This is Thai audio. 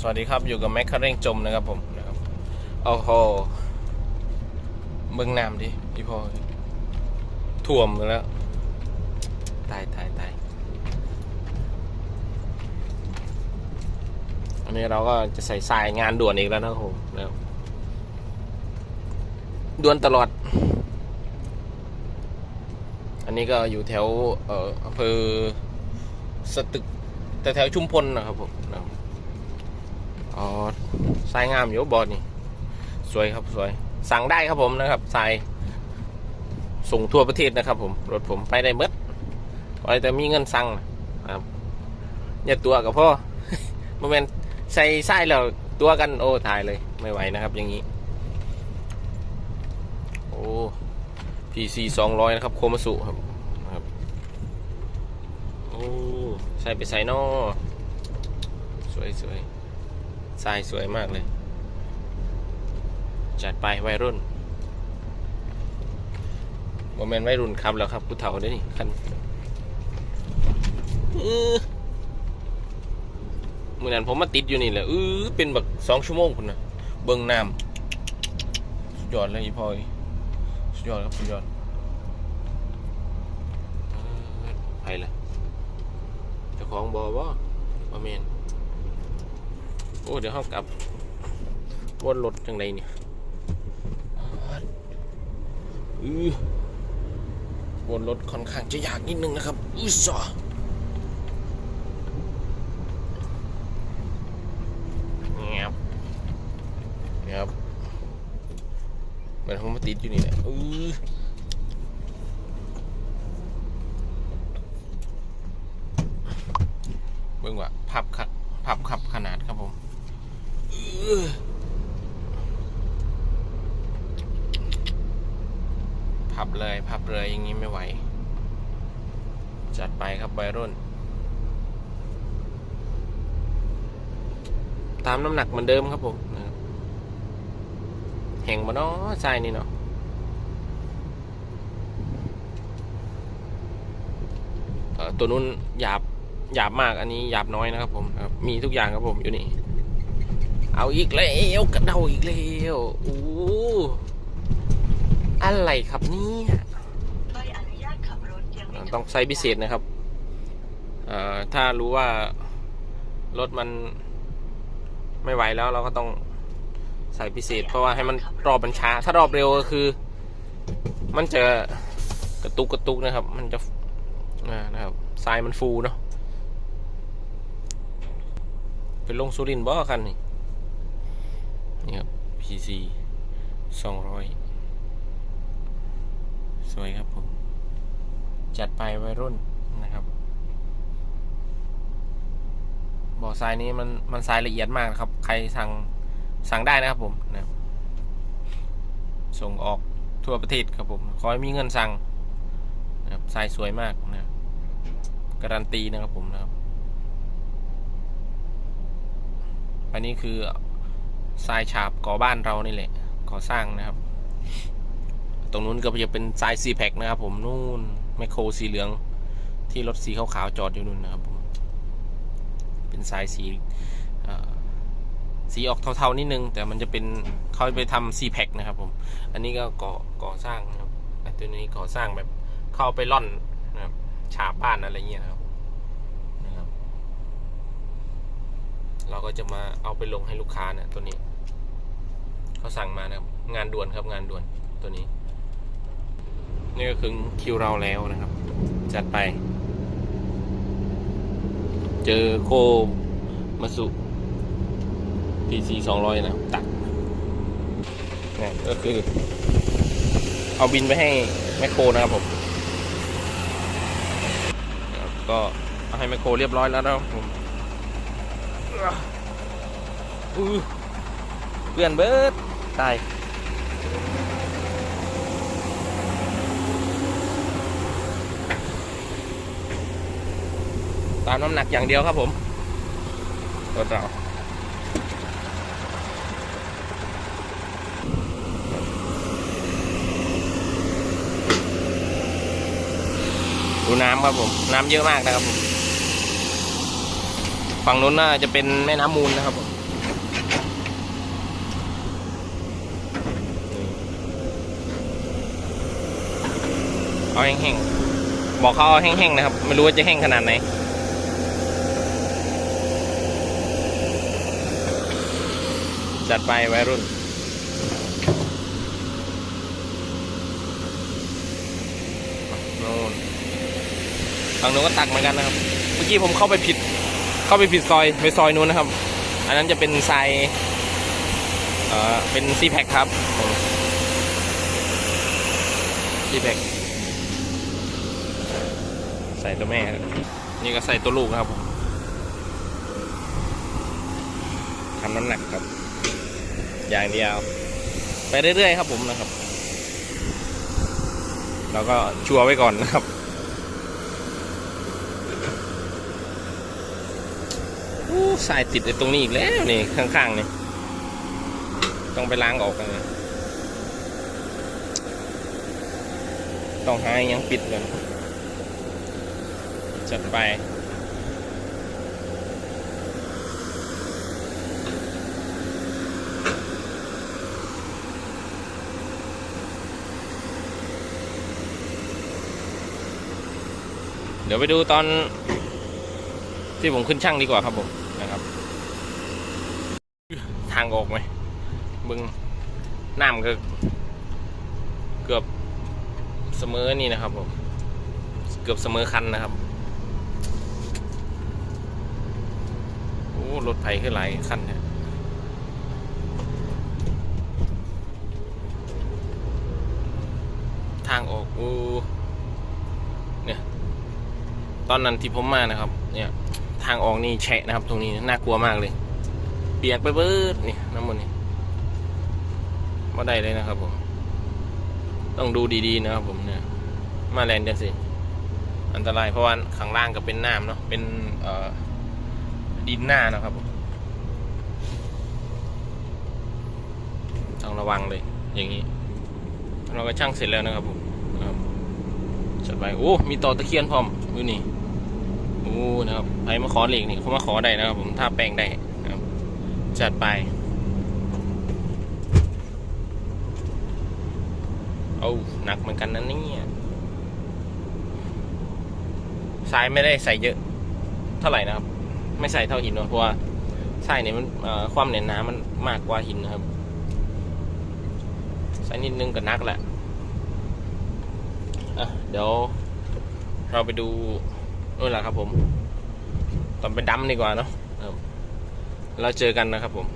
สวัสดีครับอยู่กับแม็กคาเร่งจมนะครับผมนะครับโอ้โหเบื้องน้ำดิพี่พ่อท่วมแล้ว ตายตายตายอันนี้เราก็จะใส่ทรายงานด่วนอีกแล้วนะครับผมนะครับด่วนตลอด อันนี้ก็อยู่แถวเอ่ออำเภอสตึกแต่แถวชุมพลนะครับผมนะครับ อ๋อทรายงามอยู่บอดนี่ สวยครับสวย สั่งได้ครับผมนะครับทรายส่งทั่วประเทศนะครับ ผมรถผมไปได้เมดขอให้แต่มีเงินสั่งนะครับอย่าตัวกับพ่อโมเมนใส่ไส้แล้วตัวกันโอ้ถ่ายเลยไม่ไหวนะครับ อย่างนี้ โอ้ PC สองร้อยนะครับ โคมาสุครับครับ โอ้ ใส่ไปใส่นอสวยสวย ทรายสวยมากเลย จัดไปวัยรุ่นโมเมนต์วัยรุ่นครับแล้วครับผู้เฒ่าได้นี่คันเมื่อนั้นผมมาติดอยู่นี่แหละเออเป็นแบบสองชั่วโมงคุณนะเบิ้งน้ำสุดยอดเลยอีพอยสุดยอดครับสุดยอดไปละเจ้าของบอบ่บอเมน อ้เดี๋ยวห้องกลับวนรถจังไรเนี่ยอือวนรถค่อนข้างจะยากนิดนึงนะครับอือสอเงียบเงียบเหมือนผมมาติดอยู่นี่แหละอือเบิ่งว่าพับขัดพับขับขนาดครับผม พับเลยพับเลยอย่างนี้ไม่ไหว จัดไปครับวัยรุ่น ตามน้ำหนักเหมือนเดิมครับผมนะแห่งมาเนาะใช่นี่เนาะตัวนู้นหยาบหยาบมากอันนี้หยาบน้อยนะครับผมครับมีทุกอย่างครับผมอยู่นี่ เอาอีกแล้วกระเดาอีกแล้วโอ้อะไรครับเนี่ยใบอนุญาตขับรถยังไม่ต้องใช้พิเศษนะครับเอ่อถ้ารู้ว่ารถมันไม่ไหวแล้วเราก็ต้องใส่พิเศษ เพราะว่าให้มันรอบมันช้า ถ้ารอบเร็วก็คือ มันจะกระตุกกระตุกนะครับ มันจะอ่านะครับทรายมันฟูเนาะเป็นลงสุรินทร์บ่คันนี่นี่ ครับ PC สองร้อยสวยครับผม จัดไปวัยรุ่นนะครับบ่อทรายนี้มันมันทรายละเอียดมากครับ ใครสั่งสั่งได้นะครับผมนะครับส่งออกทั่วประเทศครับผมขอให้มีเงินสั่งนะครับทรายสวยมากนะครับการันตีนะครับผมนะครับอันนี้คือ ทรายฉาบก่อบ้านเรานี่แหละก่อสร้างนะครับ ตรงนู้นก็จะเป็นทรายซีแพคนะครับผมนู่นแมคโครสีเหลืองที่รถสีขาวๆจอดอยู่นู่นนะครับผมเป็นทรายสีสีออกเทาๆนิดนึง แต่มันจะเป็นเขาไปทำซีแพคนะครับ ผม อันนี้ก็ก่อก่อสร้างนะครับตัวนี้ก่อสร้างแบบเข้าไปล่อนนะครับฉาบบ้านอะไรเงี้ยนะครับนะครับ เราก็จะมาเอาไปลงให้ลูกค้านะตัวนี้ เขาสั่งมานะครับ งานด่วนครับงานด่วนตัวนี้ นี่ก็คือคิวเราแล้วนะครับ จัดไป เจอโคมาสุ PC สองร้อยนะตัดนี่ก็คือ เอาบินไปให้แมคโครนะครับผมก็เอาให้แมคโครเรียบร้อยแล้วนะครับผมเพื่อนเบิร์ด ตายตามน้ำหนักอย่างเดียวครับผมรถเราดูน้ำครับผม น้ำเยอะมากนะครับผม ฝั่งนู้นน่าจะเป็นแม่น้ำมูลนะครับผม เอาแห้งๆ บอกเขาเอาแห้งๆนะครับ ไม่รู้ว่าจะแห้งขนาดไหน จัดไปวัยรุ่นนู่นฝั่งนู้นก็ตักเหมือนกันนะครับ เมื่อกี้ผมเข้าไปผิด เข้าไปผิดซอยไปซอยนู้นนะครับ อันนั้นจะเป็นทรายเอ่อเป็นซีแพคครับซีแพค ใส่ตัวแม่ครับนี่ก็ใส่ตัวลูกครับผมทำน้ำหนักครับ อย่างเดียว ไปเรื่อยๆครับผมนะครับ เราก็ชัวร์ไว้ก่อนนะครับอู้สายติดไอ้ตรงนี้อีกแล้วนี่ข้างๆนี่ต้องไปล้างออกกันต้องหาอยังปิดกัน จัดไปเดี๋ยวไปดูตอนที่ผมขึ้นช่างดีกว่าครับผมนะครับ ทางออกไหมบึงน้ำก็เกือบเสมอนี่นะครับผม เกือบเสมอคันนะครับโอ้ รถไฟขึ้นหลายคันเนี่ยทางออกอ้เนี่ย ตอนนั้นที่ผมมานะครับ เนี่ย ทางออกนี่แฉะนะครับ ตรงนี้น่ากลัวมากเลย เปียกไปเบิดนี่น้ำมันนี่มาได้เลยนะครับผม ต้องดูดีๆนะครับผมเนี่ย มาแลนด์จังสิ อันตรายเพราะว่าข้างล่างก็เป็นน้ำเนาะ เป็น เอ่อ ดินหน้านะครับผมต้องระวังเลย อย่างนี้ เราก็ช่างเสร็จแล้วนะครับผมนะครับจัดไปโอ้ มีต่อตะเคียนพร้อมดูนี่โอ้นะครับใครมาขอเหล็กนี่เขามาขอได้นะครับ ผมถ้าแปลงได้นะครับ จัดไป เอาหนักเหมือนกันนะเนี่ยทรายไม่ได้ใส่เยอะ เท่าไหร่นะครับ ไม่ใส่เท่าหินเนอะเพราะว่าใส่เนี่ยมันความเหนียวน้ำมันมากกว่าหินนะครับ ใส่นิดนึงก็นักแหละอะเดี๋ยวเราไปดูนู่นแหละครับผม ตอนไปดำดีกว่าเนาะเราเจอกันนะครับผม